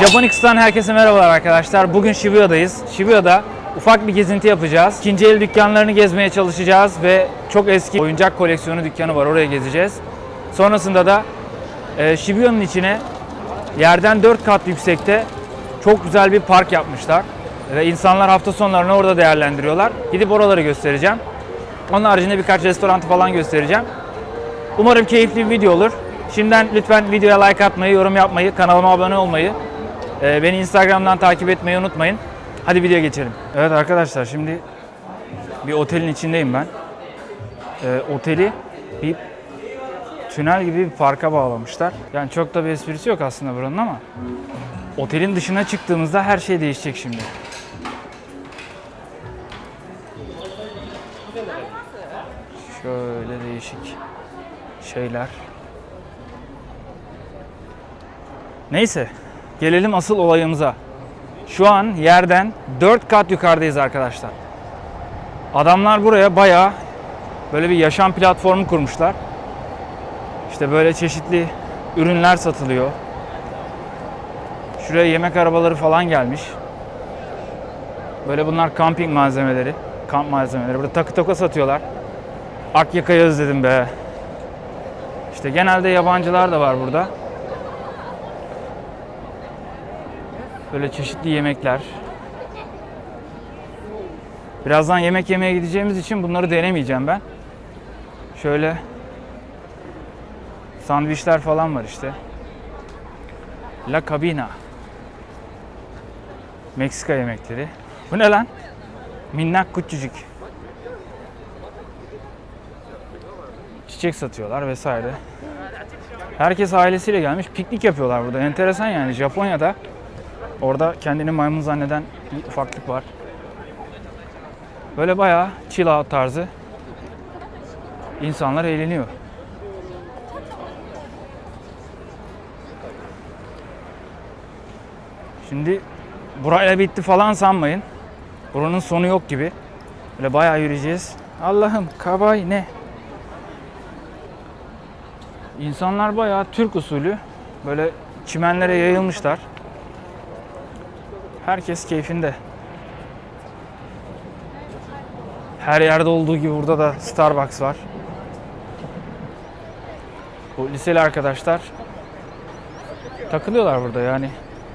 Japonix'ten herkese merhabalar arkadaşlar. Bugün Shibuya'dayız. Shibuya'da ufak bir gezinti yapacağız. İkinci el dükkanlarını gezmeye çalışacağız ve çok eski oyuncak koleksiyonu dükkanı var. Oraya gezeceğiz. Sonrasında da e, Shibuya'nın içine yerden 4 kat yüksekte çok güzel bir park yapmışlar. Ve insanlar hafta sonlarını orada değerlendiriyorlar. Gidip oraları göstereceğim. Onun haricinde birkaç restoran falan göstereceğim. Umarım keyifli bir video olur. Şimdiden lütfen videoya like atmayı, yorum yapmayı, kanalıma abone olmayı, e, beni Instagram'dan takip etmeyi unutmayın. Hadi videoya geçelim. Evet arkadaşlar şimdi bir otelin içindeyim ben. E, oteli bir tünel gibi bir parka bağlamışlar. Yani çok da bir esprisi yok aslında buranın ama otelin dışına çıktığımızda her şey değişecek şimdi. Şöyle değişik şeyler. Neyse, gelelim asıl olayımıza. Şu an yerden 4 kat yukarıdayız arkadaşlar. Adamlar buraya bayağı böyle bir yaşam platformu kurmuşlar. İşte böyle çeşitli ürünler satılıyor. Şuraya yemek arabaları falan gelmiş. Böyle bunlar kamping malzemeleri, kamp malzemeleri. Burada takı toka satıyorlar. Akyaka'yı özledim be. İşte genelde yabancılar da var burada. Böyle çeşitli yemekler. Birazdan yemek yemeye gideceğimiz için bunları denemeyeceğim ben. Şöyle sandviçler falan var işte. La Cabina. Meksika yemekleri. Bu ne lan? Minnak küçücük. Çiçek satıyorlar vesaire. Herkes ailesiyle gelmiş piknik yapıyorlar burada. Enteresan yani Japonya'da orada kendini maymun zanneden bir ufaklık var. Böyle bayağı chill out tarzı insanlar eğleniyor. Şimdi burayla bitti falan sanmayın. Buranın sonu yok gibi. Böyle bayağı yürüyeceğiz. Allah'ım kabay ne? İnsanlar bayağı Türk usulü böyle çimenlere yayılmışlar. Herkes keyfinde. Her yerde olduğu gibi burada da Starbucks var. Bu liseli arkadaşlar takılıyorlar burada yani.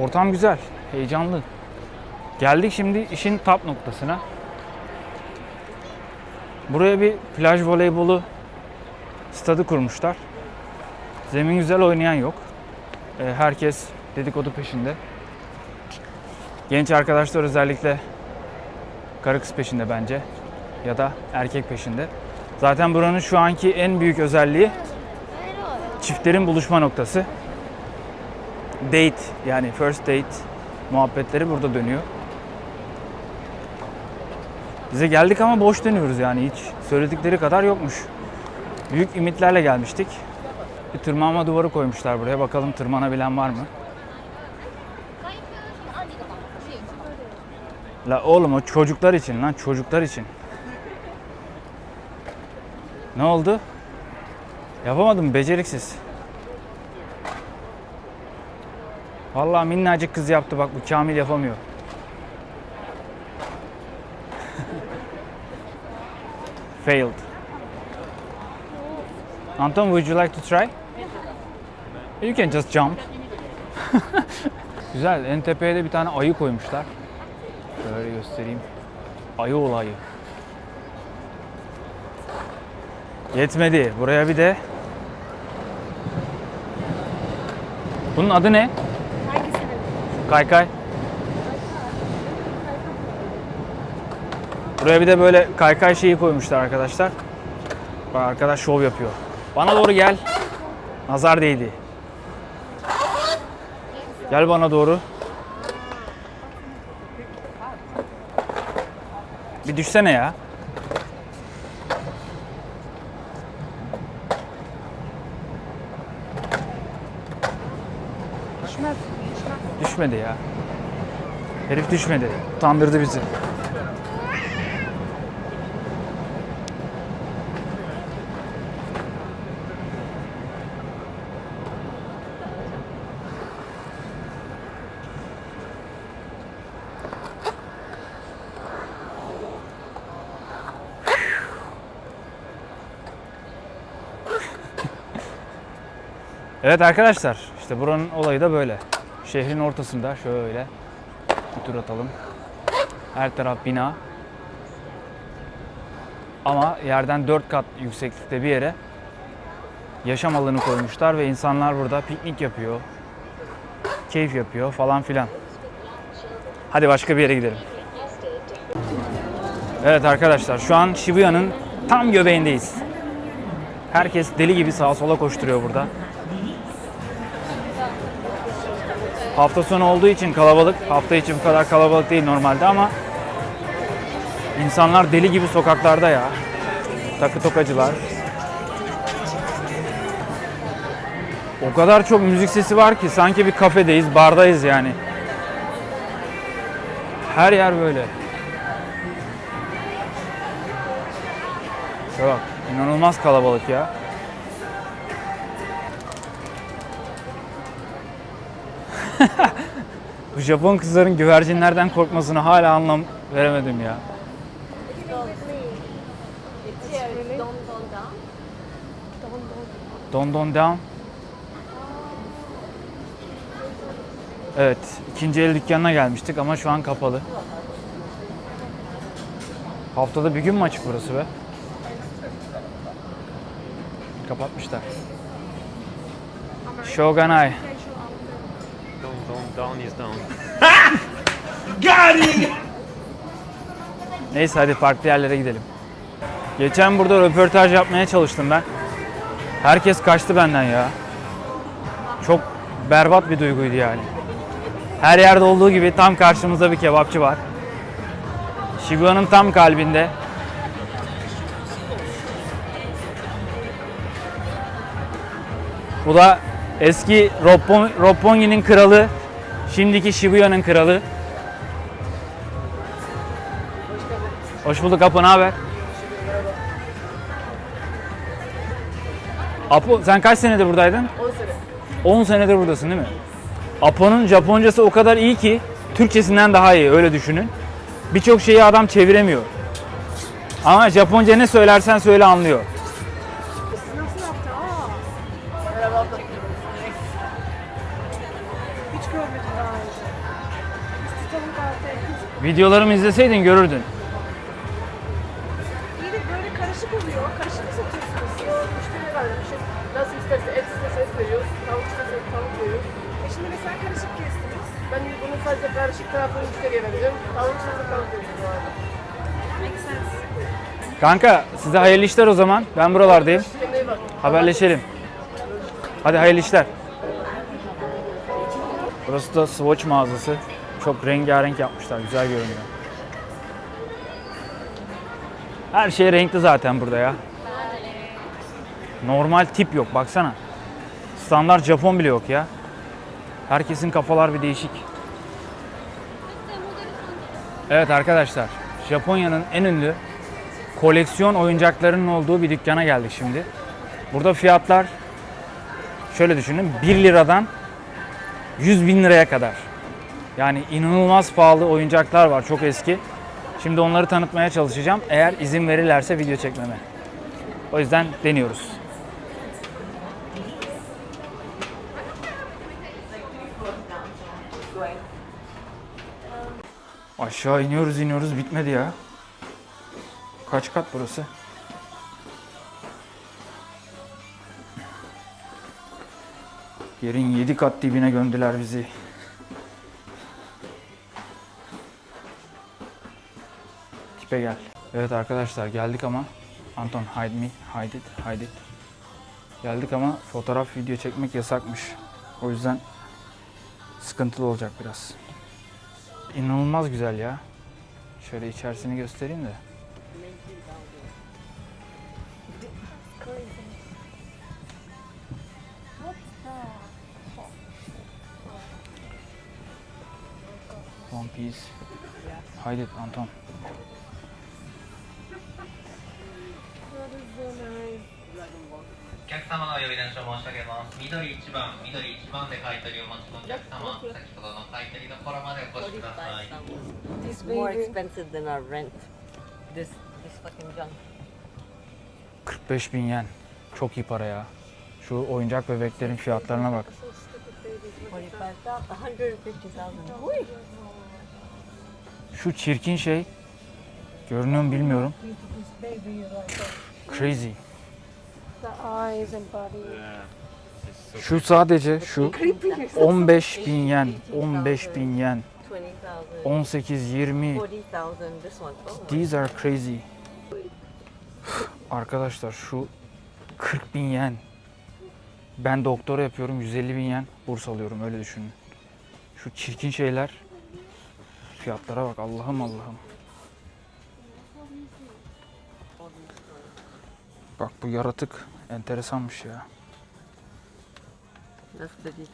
Ortam güzel, heyecanlı. Geldik şimdi işin tap noktasına. Buraya bir plaj voleybolu stadı kurmuşlar. Zemin güzel oynayan yok. Ee, Herkes dedikodu peşinde. Genç arkadaşlar özellikle karı kız peşinde bence. Ya da erkek peşinde. Zaten buranın şu anki en büyük özelliği çiftlerin buluşma noktası. Date yani first date muhabbetleri burada dönüyor. Bize geldik ama boş dönüyoruz yani hiç söyledikleri kadar yokmuş. Büyük ümitlerle gelmiştik. Bir tırmanma duvarı koymuşlar buraya. Bakalım tırmanabilen var mı? La oğlum o çocuklar için lan çocuklar için. Ne oldu? Yapamadım beceriksiz. Vallahi minnacık kız yaptı bak bu Kamil yapamıyor. Failed. Anton, would you like to try? You can just jump. Güzel. En tepeye de bir tane ayı koymuşlar. Göstereyim. Ayı olayı. Yetmedi. Buraya bir de Bunun adı ne? Kaykay. Buraya bir de böyle kaykay şeyi koymuşlar arkadaşlar. Bak arkadaş şov yapıyor. Bana doğru gel. Nazar değdi. Gel bana doğru. Düşsene ya. Düşmedi ya. Herif düşmedi. Utandırdı bizi. Evet arkadaşlar, işte buranın olayı da böyle. Şehrin ortasında şöyle bir tur atalım. Her taraf bina. Ama yerden 4 kat yükseklikte bir yere yaşam alanı koymuşlar ve insanlar burada piknik yapıyor, keyif yapıyor falan filan. Hadi başka bir yere gidelim. Evet arkadaşlar şu an Shibuya'nın tam göbeğindeyiz. Herkes deli gibi sağa sola koşturuyor burada. Hafta sonu olduğu için kalabalık. Hafta içi bu kadar kalabalık değil normalde ama insanlar deli gibi sokaklarda ya. Takı tokacılar. O kadar çok müzik sesi var ki sanki bir kafedeyiz, bardayız yani. Her yer böyle. Şuna bak, inanılmaz kalabalık ya. Bu Japon kızların güvercinlerden korkmasını hala anlam veremedim ya. Don Don Down. Evet, ikinci el dükkanına gelmiştik ama şu an kapalı. Haftada bir gün mü açık burası be? Kapatmışlar. Shogunai. Down, down, down is down. Neyse hadi farklı yerlere gidelim. Geçen burada röportaj yapmaya çalıştım ben. Herkes kaçtı benden ya. Çok berbat bir duyguydu yani. Her yerde olduğu gibi tam karşımızda bir kebapçı var. Shibuya'nın tam kalbinde. Bu da eski Roppon- Roppongi'nin kralı, şimdiki Shibuya'nın kralı. Hoş bulduk Apo, ne haber? Apo sen kaç senedir buradaydın? 10 sene. 10 senedir buradasın değil mi? Apo'nun Japoncası o kadar iyi ki Türkçesinden daha iyi öyle düşünün. Birçok şeyi adam çeviremiyor. Ama Japonca ne söylersen söyle anlıyor. Videolarımı izleseydin görürdün. İyi de böyle karışık oluyor. Karışık mı satıyorsunuz? Yok, müşteri vermişiz. Nasıl isterse et isterse et veriyoruz. Tavuk isterse tavuk veriyoruz. E şimdi mesela karışık kestiniz. Ben bunu sadece karışık tarafını müşteriye veriyorum. Tavuk isterse tavuk veriyorum bu arada. Makes sense. Kanka size hayırlı işler o zaman. Ben buralardayım. Kendine iyi bak. Haberleşelim. Hadi hayırlı işler. Burası da Swatch mağazası. Çok rengarenk yapmışlar. Güzel görünüyor. Her şey renkli zaten burada ya. Normal tip yok baksana. Standart Japon bile yok ya. Herkesin kafalar bir değişik. Evet arkadaşlar. Japonya'nın en ünlü koleksiyon oyuncaklarının olduğu bir dükkana geldik şimdi. Burada fiyatlar şöyle düşünün 1 liradan 100 bin liraya kadar. Yani inanılmaz pahalı oyuncaklar var çok eski. Şimdi onları tanıtmaya çalışacağım eğer izin verirlerse video çekmeme. O yüzden deniyoruz. Aşağı iniyoruz iniyoruz bitmedi ya. Kaç kat burası? Yerin 7 kat dibine gömdüler bizi. Tipe gel. Evet arkadaşlar geldik ama Anton hide me, hide it, hide it. Geldik ama fotoğraf video çekmek yasakmış. O yüzden sıkıntılı olacak biraz. İnanılmaz güzel ya. Şöyle içerisini göstereyim de. One Piece. İt, Anton. 様のお呼び出しを申し上げます。緑1番、緑1番で買い取りをお待ちのお客様、先ほどの買い取りどころまでお越しください。 It's more expensive than our rent. This this fucking junk. 45 bin yen. Çok iyi para ya. Şu oyuncak bebeklerin fiyatlarına bak. 45,000, 150,000. Uy! Şu çirkin şey görünüyor mu bilmiyorum. Crazy. Şu sadece şu 15 bin yen, 15 bin yen, 20,000. 18, 20. 40,000. This one. Oh, These are crazy. Arkadaşlar şu 40 bin yen. Ben doktora yapıyorum 150 bin yen burs alıyorum öyle düşünün. Şu çirkin şeyler. Fiyatlara bak Allah'ım Allah'ım. Bak bu yaratık enteresanmış ya. That's 30,000.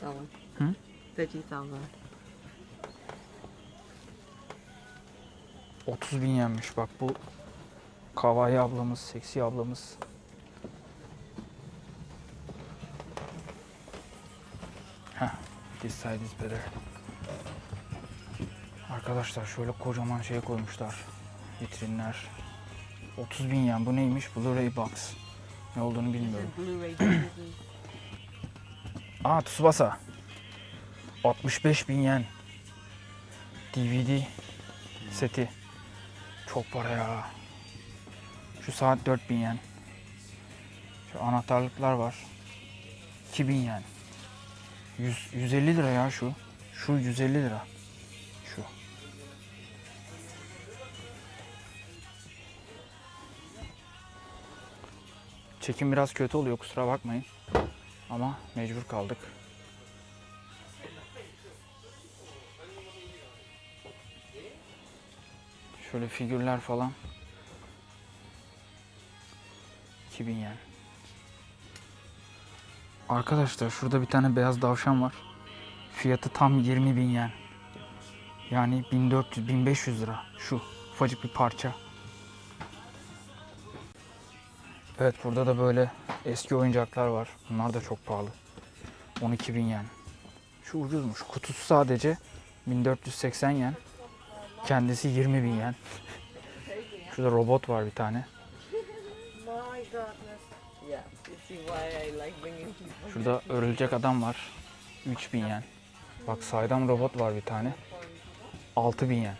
That one. Hmm? 30,000. 30 bin yenmiş bak bu Kavai ablamız, seksi ablamız. Heh, this side is better. Arkadaşlar şöyle kocaman şey koymuşlar. Vitrinler. 30 bin yen bu neymiş? Blu-ray box. Ne olduğunu bilmiyorum. Aa Tsubasa. 65 bin yen. DVD seti. Çok para ya. Şu saat 4 bin yen. Şu anahtarlıklar var. 2000 yen. 100, 150 lira ya şu. Şu 150 lira. Çekim biraz kötü oluyor kusura bakmayın. Ama mecbur kaldık. Şöyle figürler falan. 2000 yen. Arkadaşlar şurada bir tane beyaz davşan var. Fiyatı tam 20 bin yen. Yani 1400-1500 lira. Şu ufacık bir parça. Evet burada da böyle eski oyuncaklar var. Bunlar da çok pahalı. 12 bin yen. Şu ucuzmuş. Kutusu sadece 1480 yen. Kendisi 20 bin yen. Şurada robot var bir tane. Şurada örülecek adam var. 3 bin yen. Bak saydam robot var bir tane. 6 bin yen.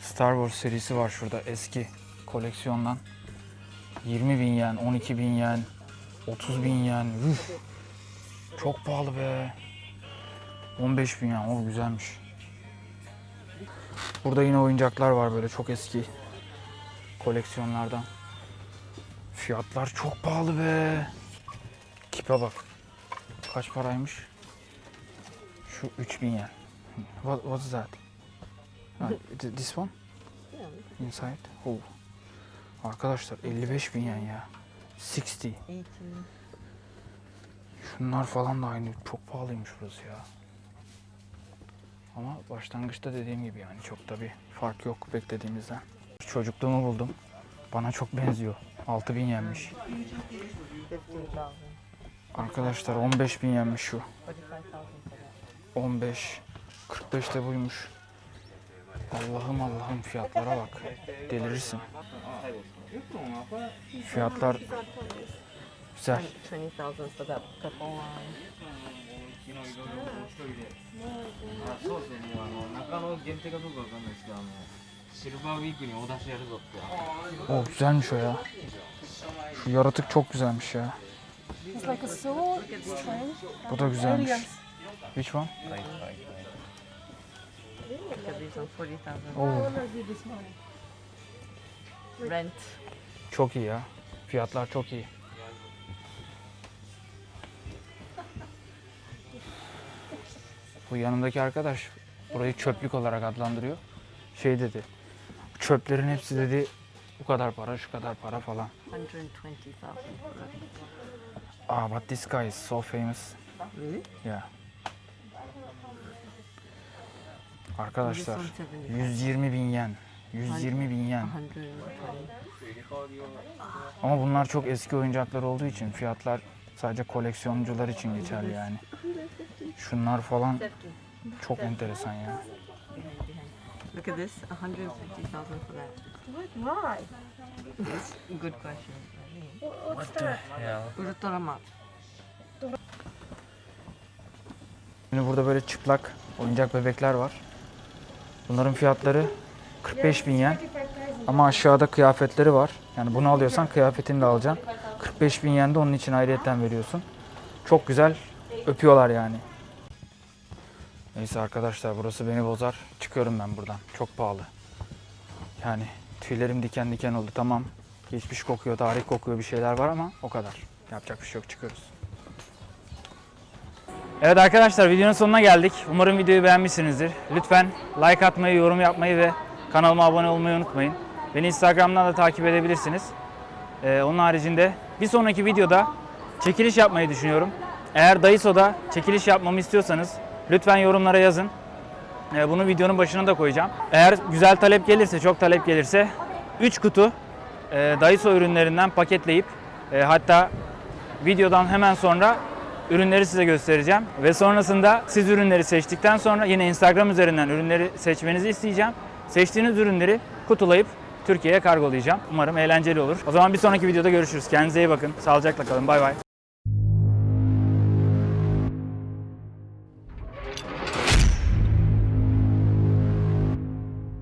Star Wars serisi var şurada eski koleksiyondan. 20 bin yen, 12 bin yen, 30 bin yen. Üf. Çok pahalı be. 15 bin yen. O güzelmiş. Burada yine oyuncaklar var böyle çok eski koleksiyonlardan. Fiyatlar çok pahalı be. Tipe bak. Kaç paraymış? Şu 3000 yen. What, what is that? Ha, th- this one? Inside? Oh. Arkadaşlar 55 bin yen ya. 60. 18. Şunlar falan da aynı. Çok pahalıymış burası ya. Ama başlangıçta dediğim gibi yani çok da bir fark yok beklediğimizden. Çocukluğumu buldum. Bana çok benziyor. 6000 yenmiş. 15,000. Arkadaşlar 15 bin yenmiş şu. 45,000 for that. 15. 45 de buymuş. Allah'ım Allah'ım fiyatlara bak. Delirirsin. Fiyatlar güzel. Oh güzelmiş o ya. Şu yaratık çok güzelmiş ya. Bu da güzelmiş. Which one? Look at these one, 40,000. Oo, I wanna do this one. Rent. çok iyi ya. Fiyatlar çok iyi. Bu yanımdaki arkadaş burayı çöplük olarak adlandırıyor. Şey dedi. Çöplerin hepsi dedi bu kadar para, şu kadar para falan. 120,000 for that. Ah, but this guy is so famous. Really? Yeah. Arkadaşlar This one 70. 120 bin yen. 120 bin yen. 120. Ama bunlar çok eski oyuncaklar olduğu için fiyatlar sadece koleksiyoncular için geçerli yani. Şunlar falan çok enteresan ya. Look at this, 150,000 for that. What? Why? Good question. What-? Yeah. Ultraman. Şimdi burada böyle çıplak oyuncak bebekler var. Bunların fiyatları 45 bin yen. Ama aşağıda kıyafetleri var. Yani bunu alıyorsan kıyafetini de alacaksın. 45 bin yen de onun için ayrıyetten veriyorsun. Çok güzel öpüyorlar yani. Neyse arkadaşlar burası beni bozar. Çıkıyorum ben buradan. Çok pahalı. Yani tüylerim diken diken oldu tamam. Geçmiş kokuyor, tarih kokuyor bir şeyler var ama o kadar. Yapacak bir şey yok çıkıyoruz. Evet arkadaşlar videonun sonuna geldik. Umarım videoyu beğenmişsinizdir. Lütfen like atmayı, yorum yapmayı ve kanalıma abone olmayı unutmayın. Beni Instagram'dan da takip edebilirsiniz. Ee, onun haricinde bir sonraki videoda çekiliş yapmayı düşünüyorum. Eğer Daiso'da çekiliş yapmamı istiyorsanız lütfen yorumlara yazın. Ee, bunu videonun başına da koyacağım. Eğer güzel talep gelirse, çok talep gelirse 3 kutu e, Daiso ürünlerinden paketleyip e, hatta videodan hemen sonra ürünleri size göstereceğim. Ve sonrasında siz ürünleri seçtikten sonra yine Instagram üzerinden ürünleri seçmenizi isteyeceğim. Seçtiğiniz ürünleri kutulayıp Türkiye'ye kargolayacağım. Umarım eğlenceli olur. O zaman bir sonraki videoda görüşürüz. Kendinize iyi bakın. Sağlıcakla kalın. Bay bay.